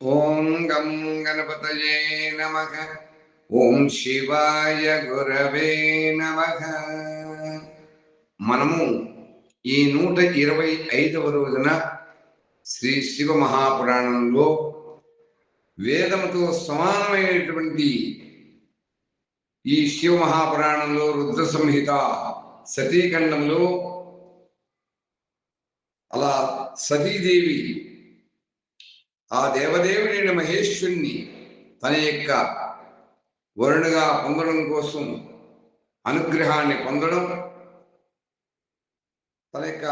ఓం గం గణపతయే నమ. ఓం శివాయ గురవే నమ. మనము ఈ నూట ఇరవై ఐదవ రోజున శ్రీ శివ మహాపురాణంలో వేదముతో సమానమైనటువంటి ఈ శివ మహాపురాణంలో రుద్ర సంహిత సతీఖండంలో అలా సతీదేవి ఆ దేవదేవుడైన మహేశ్వరుణ్ణి తన యొక్క వరుణగా పొందడం కోసం అనుగ్రహాన్ని పొందడం తన యొక్క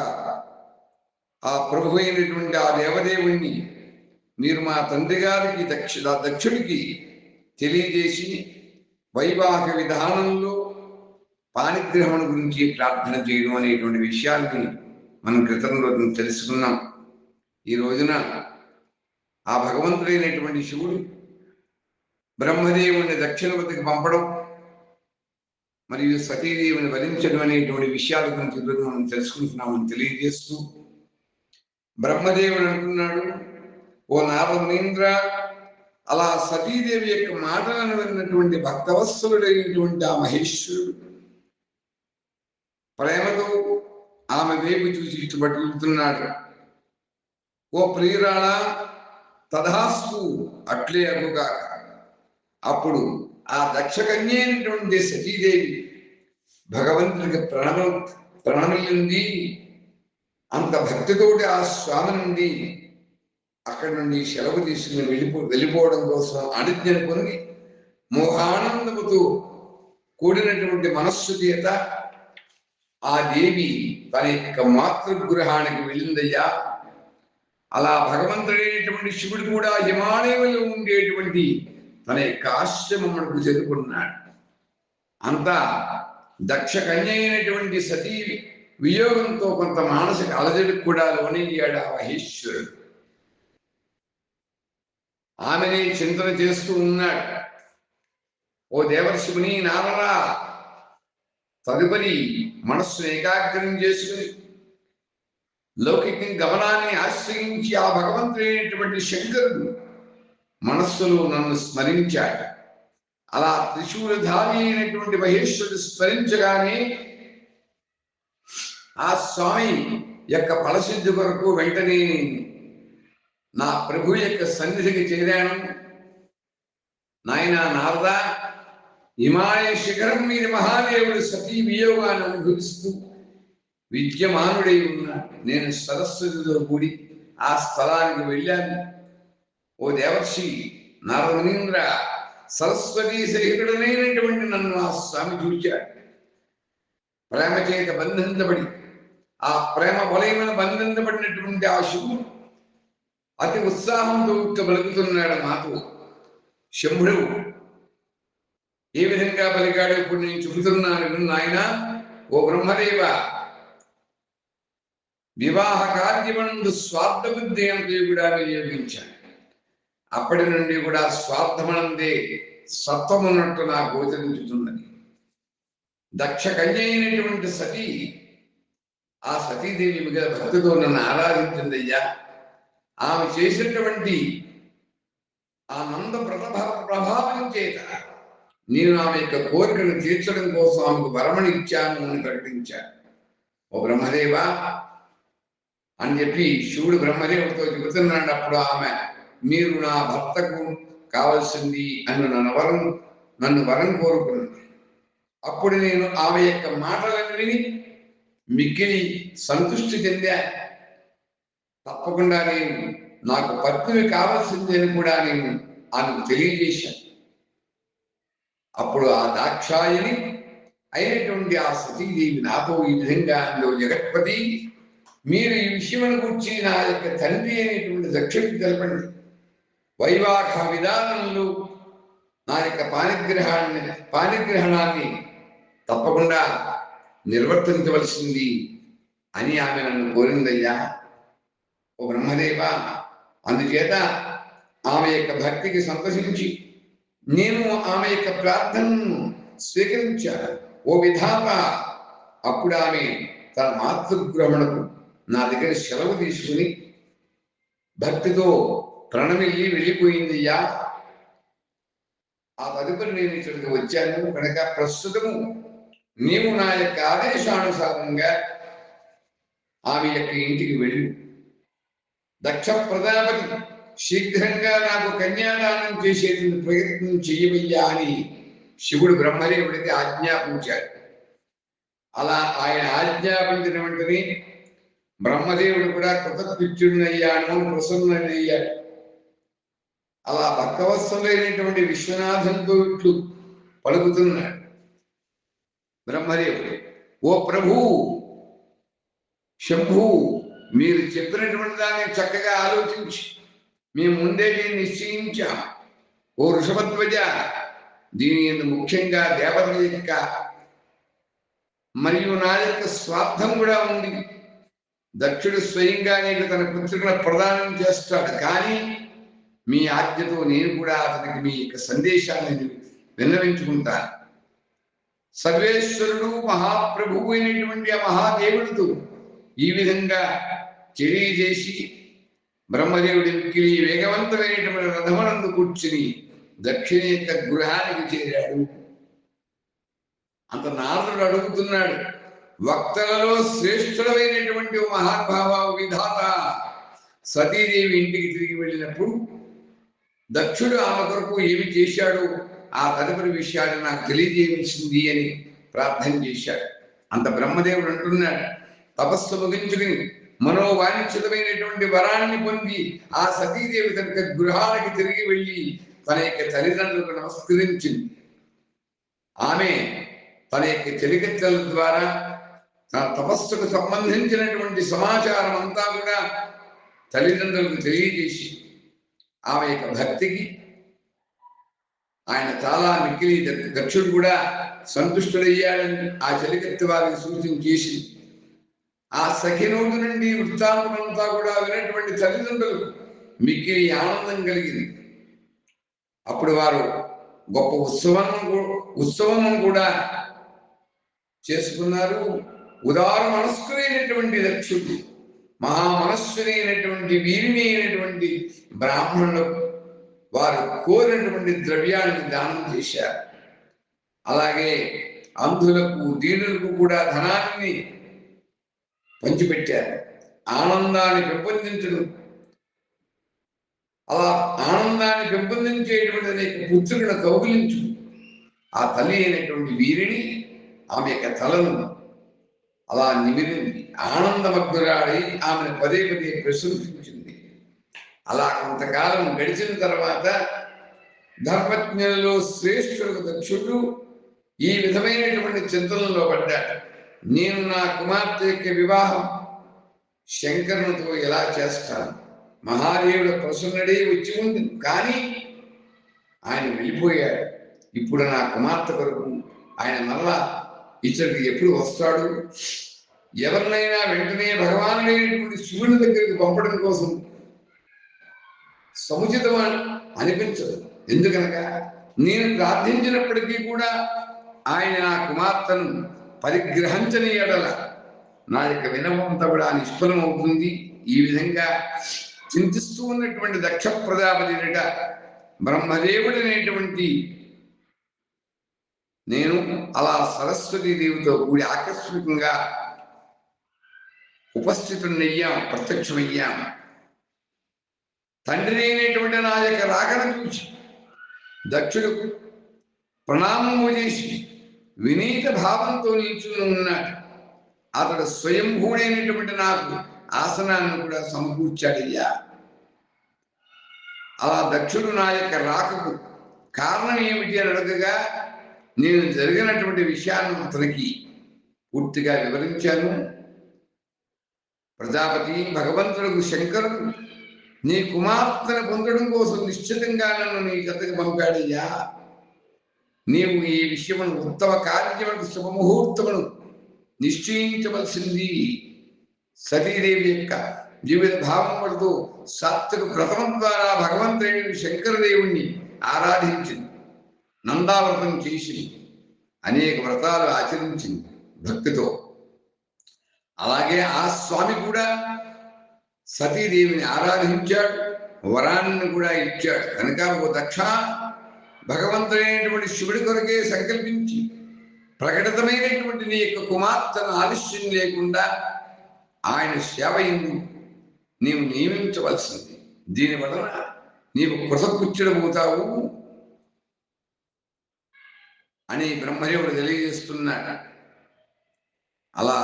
ఆ ప్రభు అయినటువంటి ఆ దేవదేవుణ్ణి మీరు మా తండ్రి గారికి దక్ష దక్షుడికి తెలియజేసి వైవాహ విధానంలో పాణిగ్రహణ గురించి ప్రార్థన చేయడం అనేటువంటి విషయాన్ని మనం క్రితంలో తెలుసుకున్నాం. ఈ రోజున ఆ భగవంతుడైనటువంటి శివుడు బ్రహ్మదేవుని దక్షిణపతికి పంపడం మరియు సతీదేవిని వరించడం అనేటువంటి విషయాల గురించి ఈరోజు మనం తెలుసుకుంటున్నామని తెలియజేస్తూ బ్రహ్మదేవుడు అంటున్నాడు ఓ నారదీంద్ర అలా సతీదేవి యొక్క మాటలను విన్నటువంటి భక్తవత్సలుడైనటువంటి ఆ మహేశ్వరుడు ప్రేమతో ఆమె వైపు చూసి ఇష్టపడుతున్నాడు ఓ ప్రియురాళ తదాస్తు అట్లే అనుగాక. అప్పుడు ఆ దక్షకన్య అయినటువంటి సతీదేవి భగవంతుడికి ప్రణమ ప్రణమిల్లింది అంత భక్తితోటి ఆ స్వామి నుండి అక్కడి నుండి సెలవు తీసుకుని వెళ్ళిపో వెళ్ళిపోవడం కోసం అనుజ్ఞను పొంది మోహానందముతో కూడినటువంటి మనస్సు చేత ఆ దేవి తన యొక్క మాతృగృహానికి వెళ్ళిందయ్యా. అలా భగవంతుడైనటువంటి శివుడు కూడా హిమాలయంలో ఉండేటువంటి తన యొక్క ఆశ్రమమునకు చేరుకున్నాడు అంతా దక్ష కన్య అయినటువంటి సతీ వియోగంతో కొంత మానసిక అలజడికి కూడా లోనయ్యాడు ఆ మహేశ్వరుడు. ఆమెనే చింతన చేస్తూ ఉన్నాడు. ఓ దేవర్షిముని నారరా తదుపరి మనస్సును ఏకాగ్రం చేసుకుని లౌకిక గమనాన్ని ఆశ్రయించి ఆ భగవంతుడైనటువంటి శంకరుడు మనస్సులో నన్ను స్మరించాడు. అలా త్రిశూలధారి అయినటువంటి మహేశ్వరుడు స్మరించగానే ఆ స్వామి యొక్క ఫలసిద్ధి కొరకు వెంటనే నా ప్రభు యొక్క సన్నిధికి చేరాను. నాయన నారద హిమాలయ శిఖరం మీద మహాదేవుడు సతీ వియోగాన్ని అనుభవిస్తూ విద్యమానుడై ఉన్న నేను సరస్వతితో కూడి ఆ స్థలానికి వెళ్ళాను. ఓ దేవర్షి నరమునీంద్ర సరస్వతి సహితుడనైనటువంటి నన్ను ఆ స్వామి చూచాడు. ప్రేమ చేత బంధించబడి ఆ ప్రేమ వలయమైన బంధించబడినటువంటి ఆ శివుడు అతి ఉత్సాహంతో ఉక్క పలుకుతున్నాడు మాతో శంభుడు ఏ విధంగా పలికాడో ఇప్పుడు నేను చెబుతున్నాను నాయన. ఓ బ్రహ్మదేవ వివాహ కార్యమందు స్వార్థ బుద్ధి అంతే కూడా వినియోగించాను. అప్పటి నుండి కూడా స్వార్థమనందే సత్వమున్నట్టు నా గోచరించుతున్నది. దక్ష కన్య అయినటువంటి సతీ ఆ సతీదేవి మిగతా భక్తితో నన్ను ఆరాధించిందయ్యా. ఆమె చేసినటువంటి ఆ నంద ప్రతభ ప్రభావం చేత నేను ఆమె యొక్క కోరికను తీర్చడం కోసం ఆమెకు వరమని ఇచ్చాను అని ప్రకటించాను. ఓ బ్రహ్మదేవా అని చెప్పి శివుడు బ్రహ్మదేవుడితో చెబుతున్నాడు అప్పుడు ఆమె మీరు నా భర్తకు కావలసింది అని నన్ను వరం నన్ను వరం కోరుకున్నాను అప్పుడు నేను ఆమె యొక్క మాటలను విని మిక్కిలి సంతృష్టి చెందా. తప్పకుండా నేను నాకు పత్ని కావాల్సింది అని కూడా నేను ఆమెకు తెలియజేశాను. అప్పుడు ఆ దాక్షాయిని అయినటువంటి ఆ సతీదేవి నాతో ఈ విధంగా జగత్పతి మీరు ఈ విషయం గురించి నా యొక్క తండ్రి అయినటువంటి దక్షుడికి తెలపండి. వైవాహ విధానంలో నా యొక్క పానిగ్రహాన్ని పానిగ్రహణాన్ని తప్పకుండా నిర్వర్తించవలసింది అని ఆమె నన్ను కోరిందయ్యా. ఓ బ్రహ్మదేవ అందుచేత ఆమె యొక్క భక్తికి సంతోషించి నేను ఆమె యొక్క ప్రార్థనను స్వీకరించాను. ఓ విధాత అప్పుడు ఆమె తన మాతృగ్రహణకు నా దగ్గర సెలవు తీసుకుని భక్తితో ప్రణమిల్లి వెళ్ళిపోయిందయ్యా. ఆ తదుపరి నేను ఇక్కడికి వచ్చాను. కనుక ప్రస్తుతము నీవు నా యొక్క ఆదేశానుసారంగా ఆమె యొక్క ఇంటికి వెళ్ళు. దక్ష ప్రజాపతి శీఘ్రంగా నాకు కన్యాదానం చేసేందుకు ప్రయత్నం చేయవయ్యా అని శివుడు బ్రహ్మదేవుడికి ఆజ్ఞాపించాడు. అలా ఆయన ఆజ్ఞాపించిన వెంటనే బ్రహ్మదేవుడు కూడా కృతకృత్యుడినయ్యాను ప్రసన్నయ్యాడు అలా భక్తవత్సలైనటువంటి విశ్వనాథంతో ఇట్లు పలుకుతున్నాడు బ్రహ్మదేవుడు ఓ ప్రభు శంభు మీరు చెప్పినటువంటి దాన్ని చక్కగా ఆలోచించి మేము ముందే దీన్ని నిశ్చయించాం. ఓ ఋషభధ్వజ దీని యందు ముఖ్యంగా దేవత యొక్క మరియు నా యొక్క స్వార్థం కూడా ఉంది. దక్షుడు స్వయంగా తన పుత్రులను ప్రదానం చేస్తాడు. కానీ మీ ఆజ్ఞతో నేను కూడా అతనికి మీ యొక్క సందేశాన్ని విన్నవించుకుంటాను. సర్వేశ్వరుడు మహాప్రభువు అయినటువంటి ఆ మహాదేవుడితో ఈ విధంగా తెలియజేసి బ్రహ్మదేవుడి మిక్కిలి వేగవంతమైనటువంటి రథమనందు కూర్చుని దక్షిణ యొక్క గృహానికి చేరాడు. అంత నారదుడు అడుగుతున్నాడు. వక్తలలో శ్రేష్ఠుడమైనటువంటి ఓ మహానుభావ విధాత సతీదేవి ఇంటికి తిరిగి వెళ్ళినప్పుడు దక్షుడు ఆమె కొరకు ఏమి చేశాడు? ఆ తదుపరి విషయాన్ని నాకు తెలియజేయించింది అని ప్రార్థన చేశాడు. అంత బ్రహ్మదేవుడు అంటున్నాడు. తపస్సు ముగించుకుని మనోవాంఛితమైనటువంటి వరాన్ని పొంది ఆ సతీదేవి తన గృహానికి తిరిగి వెళ్ళి తన యొక్క తల్లిదండ్రులకు నమస్కరించింది. ఆమె తన యొక్క చెలికత్తెల ద్వారా తపస్సుకు సంబంధించినటువంటి సమాచారం అంతా కూడా తల్లిదండ్రులకు తెలియజేసి ఆమె యొక్క భక్తికి ఆయన చాలా మిక్కిలి దక్షుడు కూడా సంతుష్టుడయ్యాడని ఆ చలికత్తి వారికి సూచన చేసి ఆ సఖినోడు నుండి వృత్తాంతమంతా కూడా వినటువంటి తల్లిదండ్రులకు మిక్కిలి ఆనందం కలిగింది. అప్పుడు వారు గొప్ప ఉత్సవం ఉత్సవం కూడా చేసుకున్నారు. ఉదార మనస్కులైనటువంటి దక్షుడు మహా అయినటువంటి వీరిని అయినటువంటి బ్రాహ్మణులకు వారు కోరినటువంటి ద్రవ్యాన్ని దానం చేశారు. అలాగే అంధులకు దీనులకు కూడా ధనాన్ని పంచిపెట్టారు. ఆనందాన్ని పెంపొందించడం. అలా ఆనందాన్ని పెంపొందించేటువంటి అనేక పుత్రులను కౌగులించు ఆ తల్లి అయినటువంటి వీరిని ఆమె యొక్క తలను అలా నిమిరింది ఆనందమగ్నురాడై ఆమెను పదే పదే ప్రశంసించింది అలా కొంతకాలం గడిచిన తర్వాత ధర్మజ్ఞులలో శ్రేష్ఠులకు దక్షుడు ఈ విధమైనటువంటి చింతనలో పడ్డాడు. నేను నా కుమార్తె యొక్క వివాహం శంకరునితో ఎలా చేస్తాను? మహాదేవుడు ప్రసన్నుడే వచ్చి ఉంది. కానీ ఆయన వెళ్ళిపోయాడు. ఇప్పుడు నా కుమార్తె కొరకు ఆయన మళ్ళా ఇతడికి ఎప్పుడు వస్తాడు? ఎవరినైనా వెంటనే భగవానుడైనటువంటి శివుని దగ్గరికి పంపడం కోసం సముచితం అనిపించదు. ఎందుకనగా నేను ప్రార్థించినప్పటికీ కూడా ఆయన నా కుమార్తెను పరిగ్రహించని ఎడల నా యొక్క వినవంతా కూడా నిష్ఫలం అవుతుంది ఈ విధంగా చింతిస్తూ ఉన్నటువంటి దక్ష ప్రజాపతి బ్రహ్మదేవుడు అనేటువంటి నేను అలా సరస్వతీదేవితో కూడి ఆకస్మికంగా ఉపస్థితున్నయ్యాం ప్రత్యక్షమయ్యాం. తండ్రి అయినటువంటి నా యొక్క రాకను చూసి దక్షుడు ప్రణామము చేసి వినీత భావంతో నిల్చుని ఉన్నాడు. అతడు స్వయంభూడైనటువంటి నాకు ఆసనాన్ని కూడా సమకూర్చాడయ్యా. అలా దక్షుడు నా యొక్క రాకకు కారణం ఏమిటి అని అడగగా నేను జరిగినటువంటి విషయాన్ని అతనికి పూర్తిగా వివరించాను. ప్రజాపతి భగవంతుడు శంకరుడు నీ కుమార్తెను పొందడం కోసం నిశ్చితంగా నన్ను నీ గతకు పంపాడయ్యా. నీవు ఈ విషయమును ఉత్తమ కార్యములకు శుభముహూర్తమును నిశ్చయించవలసింది. సతీదేవి యొక్క జీవిత భావం పడుతూ సాత్విక వ్రతము ద్వారా భగవంతుడి శంకరదేవుణ్ణి ఆరాధించింది. నందావ్రతం చేసి అనేక వ్రతాలు ఆచరించింది భక్తితో. అలాగే ఆ స్వామి కూడా సతీదేవిని ఆరాధించాడు వరాన్ని కూడా ఇచ్చాడు. కనుక ఓ దక్ష భగవంతుడైనటువంటి శివుడి కొరకే సంకల్పించి ప్రకటితమైనటువంటి నీ యొక్క కుమార్తెను ఆలస్యం లేకుండా ఆయన సేవ నీవు నియమించవలసింది. దీని వలన నీవు కృతకృత్యుడవుతావు. అని బ్రహ్మదేవుడు తెలియజేస్తున్నాడు. అలా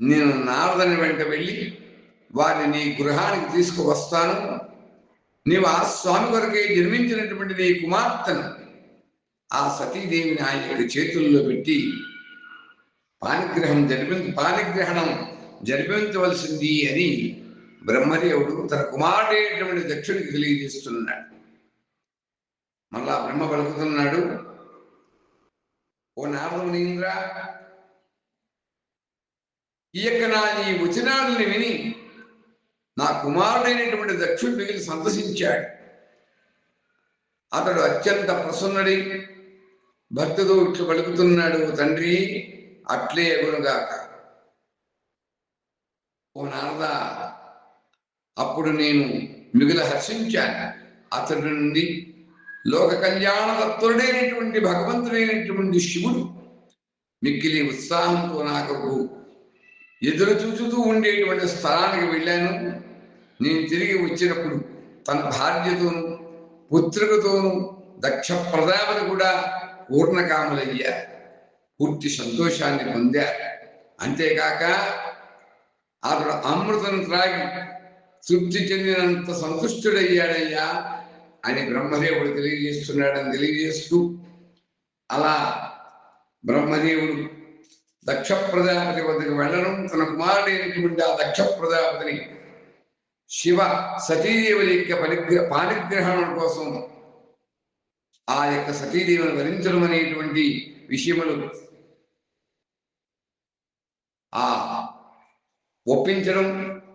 నేను నారదని వెంట వెళ్ళి వారిని నీ గృహానికి తీసుకువస్తాను. నీవు ఆ స్వామి కొరకే జన్మించినటువంటి నీ కుమార్తెను ఆ సతీదేవిని ఆయన చేతుల్లో పెట్టి పానిగ్రహం జరిపి పానిగ్రహణం జరిపించవలసింది అని బ్రహ్మదేవుడు తన కుమారుడైనటువంటి దక్షుడికి తెలియజేస్తున్నాడు. మళ్ళా బ్రహ్మ పలుకుతున్నాడు. ఓ నారదమునీంద్ర ఈ యొక్క నా ఈ వచనాలని విని నా కుమారుడైనటువంటి దక్షుడు మిగిలి సంతసించాడు అతడు అత్యంత ప్రసన్నుడై భక్తితో ఇట్లు పలుకుతున్నాడు తండ్రి అట్లే ఎగునుగాక ఓ నారద అప్పుడు నేను మిగిలి హర్షించాను. అతడి నుండి లోక కళ్యాణ తత్వరుడైనటువంటి భగవంతుడైనటువంటి శివుడు మిక్కిలి ఉత్సాహంతో నాకు ఎదురు చూచుతూ ఉండేటువంటి స్థలానికి వెళ్ళాను. నేను తిరిగి వచ్చినప్పుడు తన భార్యతోను పుత్రికతోను దక్ష ప్రజాపతి కూడా పూర్ణకాములయ్యారు పూర్తి సంతోషాన్ని పొందారు అంతేకాక అతడు అమృతం త్రాగి తృప్తి చెందినంత సంతుష్టుడయ్యాడయ్యా. అని బ్రహ్మదేవుడు తెలియజేస్తున్నాడని తెలియజేస్తూ అలా బ్రహ్మదేవుడు దక్ష ప్రజాపతి వద్దకు వెళ్ళడం తన కుమారుడైనటువంటి ఆ దక్ష ప్రజాపతిని శివ సతీదేవుని యొక్క పరిగ్ర పానిగ్రహణం కోసం ఆ యొక్క సతీదేవిని వరించడం అనేటువంటి విషయములు ఆ ఒప్పించడం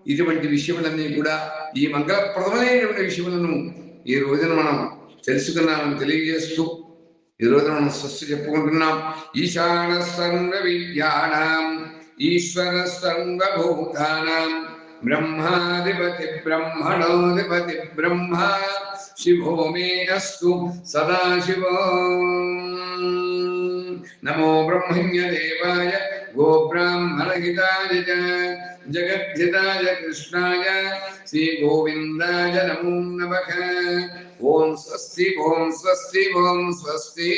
ఇటువంటి విషయములన్నీ కూడా ఈ మంగళప్రదమైనటువంటి విషయములను ఈ రోజున మనం తెలుసుకున్నామని తెలియజేస్తూ ఈ రోజున మనం స్వస్తి చెప్పుకుంటున్నాం. ఈశాన సర్వ విద్యానాం ఈశ్వర సర్వభూతానాం బ్రహ్మాధిపతి బ్రహ్మణోధిపతి బ్రహ్మ శివో మే అస్తు సదాశివో. నమో బ్రహ్మణ్య దేవాయ చ జగద్ధితాయ కృష్ణాయ శ్రీ గోవిందాయ నమో నమః ఓం స్వస్తి ఓం స్వస్తి ఓం స్వస్తి